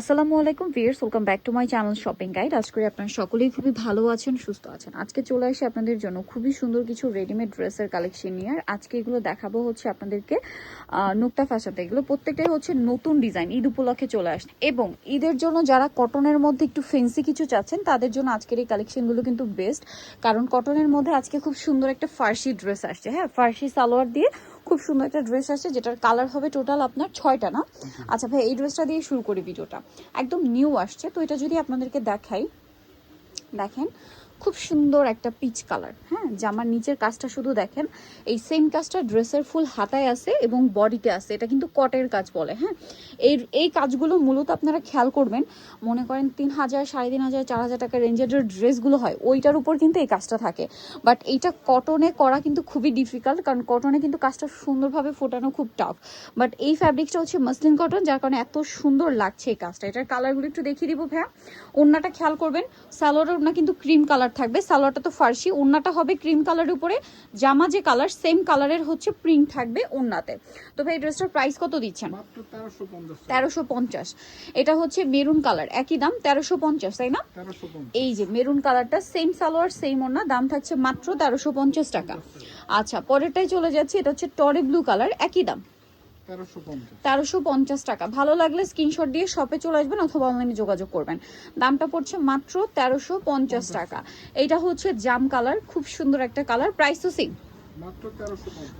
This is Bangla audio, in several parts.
আসসালামু আলাইকুম viewers welcome back to my channel shopping guide. আজ করে আপনারা সকলেই খুবই ভালো আছেন, সুস্থ আছেন। আজকে চলে আসি আপনাদের জন্য খুবই সুন্দর কিছু রেডিমেড ড্রেসের কালেকশন নিয়ে। আর আজকে এগুলো দেখাবো হচ্ছে আপনাদেরকে নুক্তা ফ্যাশনতে এগুলো প্রত্যেকটাই হচ্ছে নতুন ডিজাইন ঈদ উপলক্ষে চলে আসে এবং ঈদের জন্য যারা কটনের মধ্যে একটু ফেন্সি কিছু চাচ্ছেন, তাদের জন্য আজকের এই কালেকশনগুলো কিন্তু বেস্ট কারণ কটনের মধ্যে আজকে খুব সুন্দর একটা ফার্সি ড্রেস আসছে। হ্যাঁ ফার্সি সালোয়ার দিয়ে খুব সুন্দর একটা ড্রেস আসছে যেটার কালার হবে টোটাল আপনার ছয়টা না? আচ্ছা ভাই এই ড্রেসটা দিয়ে শুরু করি ভিডিওটা। একদম নিউ আসছে তো এটা যদি আপনাদেরকে দেখাই দেখেন খুব সুন্দর একটা পিচ কালার হ্যাঁ? জামার নিচের কাজটা শুধু দেখেন, এই সেম কাজটা ড্রেসের ফুল হাতায় আছে এবং বডিতে আছে। এটা কিন্তু কটের কাজ বলে হ্যাঁ? এই এই কাজগুলো মূলত আপনারা খেয়াল করবেন। মনে করেন তিন হাজার, সাড়ে তিন হাজার, চার হাজার টাকার রেঞ্জের যে ড্রেসগুলো হয়, ওইটার উপর কিন্তু এই কাজটা থাকে। বাট এইটা কটনে করা কিন্তু খুবই ডিফিকাল্ট কারণ কটনে কিন্তু কাজটা সুন্দরভাবে ফোটানো খুব টাফ বাট এই ফ্যাব্রিকটা হচ্ছে মাসলিন কটন যার কারণে এত সুন্দর লাগছে এই কাজটা। এটার কালারগুলো একটু দেখিয়ে দিব ভ্যা ওড়নাটা খেয়াল করবেন, সালোয়ারের ওড়না কিন্তু ক্রিম কালার থাকবে। সালোয়ারটা তো ফার্সি, ওড়নাটা হবে ক্রিম কালার উপরে জামা যে কালার সেম কালারের হচ্ছে প্রিন্ট থাকবে ওড়নাতে। তো ভাই ড্রেসটার প্রাইস কত দিচ্ছেন? তেরোশো পঞ্চাশ এটা হচ্ছে মেরুন কালার একই দাম তেরোশো পঞ্চাশ তাই না? এই যে মেরুন কালারটা সেম সালোয়ার সেম ওনা দাম থাকছে মাত্র তেরোশো পঞ্চাশ টাকা। আচ্ছা পরেরটাই চলে যাচ্ছে এটা হচ্ছে টরে ব্লু কালার একই দাম। তেরোশো পঞ্চাশ। টাকা। ভালো লাগলে স্ক্রিনশট দিয়ে শপে চলে আসবেন অথবা অনলাইনে যোগাযোগ করবেন। দামটা পড়ছে মাত্র তেরোশো পঞ্চাশ টাকা। এটা হচ্ছে জাম কালার খুব সুন্দর একটা কালার প্রাইস তো সেম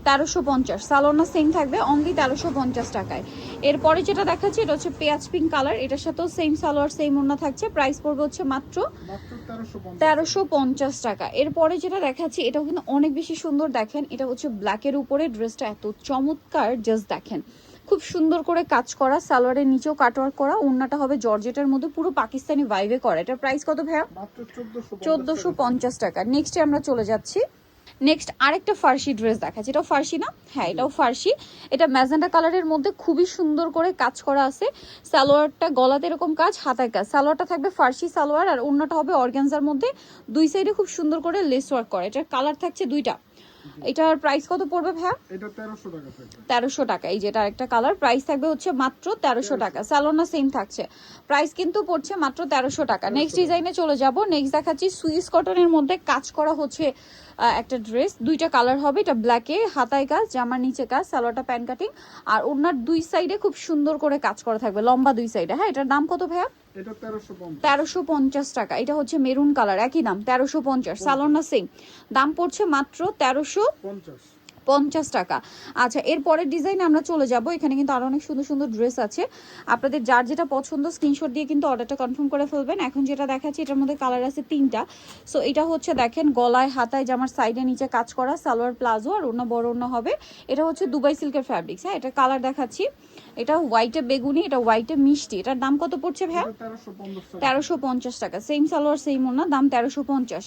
তেরোশো পঞ্চাশ। সালোনা সেম থাকবে অনলি তেরোশো পঞ্চাশ টাকায়। এরপরে যেটা দেখাচ্ছি এটা হচ্ছে পেঁয়াজ পিঙ্ক কালার এটার সাথেও সেম সালোয়ার সেম ওড়না থাকছে। প্রাইস পড়বে হচ্ছে মাত্র তেরোশো পঞ্চাশ। টাকা। এরপরে যেটা দেখাচ্ছি এটাও কিন্তু অনেক বেশি সুন্দর দেখেন। এটা হচ্ছে ব্ল্যাকের উপরে। ড্রেসটা এত চমৎকার জাস্ট দেখেন। খুব সুন্দর করে কাজ করা সালোয়ারের নিচেও কাটওয়ার্ক করা। ওড়নাটা হবে জর্জেটের মধ্যে পুরো পাকিস্তানি ভাইভে করা। এটার প্রাইস কত ভাইয়া? চোদ্দোশো পঞ্চাশ টাকা। নেক্সটে আমরা চলে যাচ্ছি। নেক্সট আরেকটা ফার্সি ড্রেস দেখাচ্ছি। এটাও ফার্সি না? হ্যাঁ এটাও ফার্সি। এটা ম্যাজেন্ডা কালারের মধ্যে খুবই সুন্দর করে কাজ করা আছে। সালোয়ারটা গলাতে এরকম কাজ, হাতায় কাজ। সালোয়ারটা থাকবে ফার্সি সালোয়ার আর অন্যটা হবে অর্গ্যানজার মধ্যে। দুই সাইডে খুব সুন্দর করে লেস ওয়ার্ক করা। এটার কালার থাকছে দুইটা। এটার প্রাইস কত পড়বে ভাইয়া? এটা তেরোশো টাকা থাকবে। তেরোশো টাকা। এই যেটা একটা কালার প্রাইস থাকবে হচ্ছে মাত্র তেরোশো টাকা। স্যালোনা সেম থাকছে। প্রাইস কিন্তু পড়ছে মাত্র তেরোশো টাকা। নেক্সট ডিজাইনে চলে যাব। নেক্সট দেখাচ্ছি সুইস কটনের মধ্যে কাজ করা হচ্ছে একটা ড্রেস দুইটা কালার হবে। এটা ব্ল্যাকে হাতায় কাজ জামার নিচে কাজ সালোয়ারটা প্যান কাটিং আর ওনার দুই সাইডে খুব সুন্দর করে কাজ করা থাকবে। লম্বা দুই সাইডে হ্যাঁ এটার দাম কত ভাইয়া? তেরোশো পঞ্চাশ। টাকা। এটা হচ্ছে মেরুন কালার একই দাম তেরোশো পঞ্চাশ। সালোনা সিং দাম পড়ছে মাত্র তেরোশো পঞ্চাশ। পঞ্চাশ টাকা। আচ্ছা এর পরের ডিজাইনে আমরা চলে যাব। এখানে কিন্তু আরও অনেক সুন্দর সুন্দর ড্রেস আছে। আপনাদের যার যেটা পছন্দ স্ক্রিনশট দিয়ে কিন্তু অর্ডারটা কনফার্ম করে ফেলবেন। এখন যেটা দেখাচ্ছি, এটার মধ্যে কালার আছে তিনটা। সো এটা হচ্ছে দেখেন, গলায়, হাতায় জামার সাইডে নিচে কাজ করা সালোয়ার প্লাজো, আর অন্য বড় অন্য হবে। এটা হচ্ছে দুবাই সিল্কের ফ্যাব্রিক্স হ্যাঁ? এটা কালার দেখাচ্ছি। এটা হোয়াইটে বেগুনি, এটা হোয়াইটে মিষ্টি। এটার দাম কত পড়ছে ভাইয়া? তেরোশো পঞ্চাশ টাকা। সেম সালোয়ার সেম ওনা দাম তেরোশো পঞ্চাশ।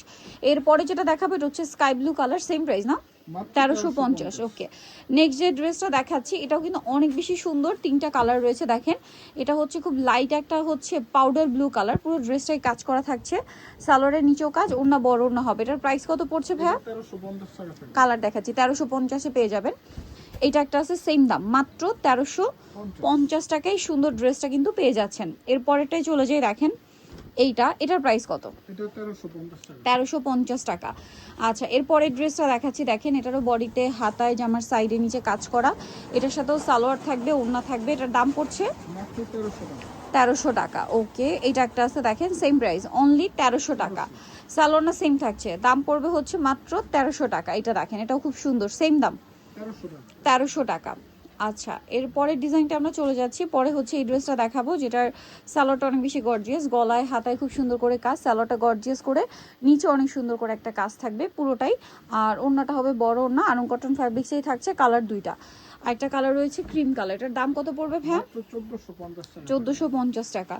এরপরে যেটা দেখাবে, এটা হচ্ছে sky blue colour same price না? তেরোশো পঞ্চাশ ওকে নেক্সট যে ড্রেসটা দেখাচ্ছি এটাও কিন্তু অনেক বেশি সুন্দর তিনটা কালার রয়েছে দেখেন। এটা হচ্ছে খুব লাইট একটা হচ্ছে পাউডার ব্লু কালার পুরো ড্রেসটাই কাজ করা থাকছে। সালোয়ারের নিচেও কাজ অন্য বড় অন্য হবে। এটার প্রাইস কত পড়ছে ভাইয়া? কালার দেখাচ্ছি তেরোশো পঞ্চাশে পেয়ে যাবেন। এটা একটা আছে সেম দাম মাত্র তেরোশো পঞ্চাশ পঞ্চাশ টাকায় সুন্দর ড্রেসটা কিন্তু পেয়ে যাচ্ছেন। এরপরেরটাই চলে যাই দেখেন। এইটা এটার প্রাইস কত? তেরোশো পঞ্চাশ টাকা। আচ্ছা এরপরের ড্রেসটা দেখাচ্ছি দেখেন এটারও বডিতে হাতায় জামার সাইডে নিচে কাজ করা। এটার সাথেও সালোয়ার থাকবে ওড়না থাকবে এটার দাম পড়ছে তেরোশো টাকা। ওকে এটা একটা আছে দেখেন সেম প্রাইস অনলি তেরোশো টাকা। সালোয়ারটা সেম থাকছে দাম পড়বে হচ্ছে মাত্র তেরোশো টাকা। এটা দেখেন এটাও খুব সুন্দর সেম দাম। তেরোশো টাকা। আচ্ছা এর পরের ডিজাইনটা আমরা চলে যাচ্ছি। পরে হচ্ছে এই ড্রেসটা দেখাবো যেটার স্যালোটা অনেক বেশি গর্জিয়াস গলায় হাতায় খুব সুন্দর করে কাজ স্যালোটা গর্জিয়াস করে নিচে অনেক সুন্দর করে একটা কাজ থাকবে পুরোটাই। আর অন্যটা হবে বড় ওড়না আরং কটন ফ্যাব্রিক্সেই থাকছে কালার দুইটা। একটা কালার রয়েছে ক্রিম কালার এটার দাম কত পড়বে ভ্যা মাত্র চোদ্দশো পঞ্চাশ চোদ্দোশো পঞ্চাশ টাকা।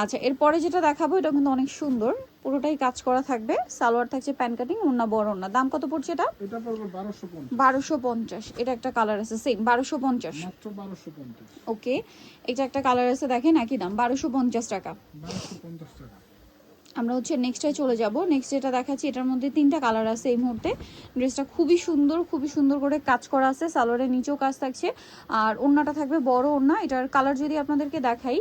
আচ্ছা এরপরে যেটা দেখাবো এটা কিন্তু অনেক সুন্দর। পুরোটাই কাজ করা থাকবে। সালোয়ার থাকছে প্যান কাটিং ওনা বড় ওনা দাম কত পড়ছে এটা? এটা পড়বে বারোশো পঞ্চাশ। এটা একটা কালার আছে সেম বারোশো পঞ্চাশ। ওকে এটা একটা কালার আছে দেখেন একই দাম বারোশো পঞ্চাশ টাকা। আমরা হচ্ছে নেক্সটে চলে যাব। নেক্সট যেটা দেখাচ্ছি এটার মধ্যে তিনটা কালার আছে এই মুহূর্তে। ড্রেসটা খুবই সুন্দর খুবই সুন্দর করে কাজ করা আছে। সালোয়ারের নিচেও কাজ থাকছে। আর ওড়নাটা থাকবে বড় ওড়না। এটার কালার যদি আপনাদেরকে দেখাই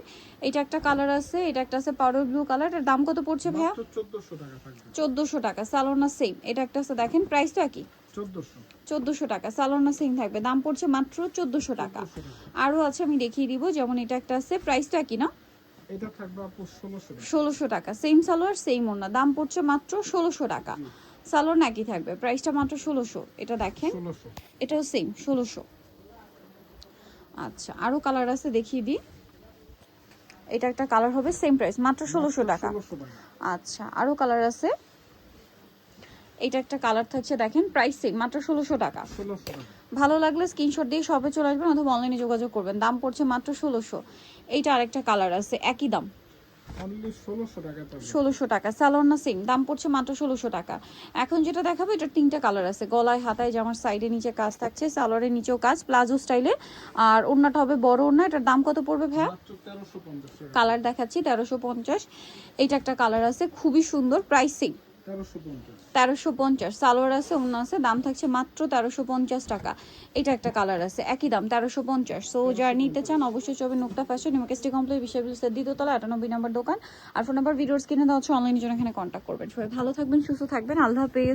এটা একটা কালার আছে এটা একটা আছে পাউডার ব্লু কালার এটার দাম কত পড়ছে ভাইয়া? চোদ্দশো টাকা থাকবে। চোদ্দোশো টাকা। সালোনা সেম এটা একটা আছে দেখেন প্রাইস তো একই চোদ্দশো। টাকা। সালোনা সেম থাকবে। দাম পড়ছে মাত্র চোদ্দোশো টাকা। আরও আছে আমি দেখিয়ে দিব যেমন এটা একটা আছে। প্রাইসটা একই না? এটা থাকবে আপু ষোলোশো টাকা। সেম সালোয়ার সেম ওড়না। দাম পড়ছে মাত্র ষোলোশো টাকা। সালোয়ার নাকি থাকবে। প্রাইসটা মাত্র ষোলোশো। এটা দেখেন। এটাও সেম ষোলোশো। আচ্ছা আরও কালার আছে দেখিয়ে দিই। এটা একটা কালার হবে সেম প্রাইস মাত্র ষোলোশো টাকা। আচ্ছা আরও কালার আছে। এটা একটা কালার থাকছে দেখেন প্রাইস সেম মাত্র ষোলোশো টাকা। ভালো লাগলে স্ক্রিনশট দিয়ে শপে চলে আসবেন অথবা অনলাইনে যোগাযোগ করবেন। দাম পড়ছে মাত্র ষোলোশো। এইটা আরেকটা কালার আছে একই দাম। ষোলোশো টাকা সালোয়ার না সেম দাম পড়ছে মাত্র ষোলোশো টাকা। এখন যেটা দেখাবো এটার তিনটা কালার আছে গলায় হাতায় জামার সাইডে নিচে কাজ থাকছে সালোয়ারের নিচেও কাজ প্লাজো স্টাইলে আর ওড়নাটা হবে বড় ওড়না এটার দাম কত পড়বে ভাইয়া? টাকা। কালার দেখাচ্ছি তেরোশো পঞ্চাশ। এইটা একটা কালার আছে খুবই সুন্দর প্রাইসিং পঞ্চাশ তেরোশো পঞ্চাশ। সালোয়ার আছে অন্য আছে দাম থাকছে মাত্র তেরোশো পঞ্চাশ টাকা। এটা একটা কালার আছে একই দাম তেরোশো পঞ্চাশ। সো যারা নিতে চান অবশ্যই চবে নুক্তা ফ্যাশন ইমাকেস্টি কমপ্লেক্স বিশ্ববিদ্যালয়ের দ্বিতীয়তলা আটানব্বই নম্বর দোকান। আর ফোন নাম্বার ভিডিওস কিনে দেওয়া হচ্ছে অনলাইনের জন্য এখানে কন্ট্যাক্ট করবেন। সবাই ভালো থাকবেন সুস্থ থাকবেন আল্লাহ হাফেজ।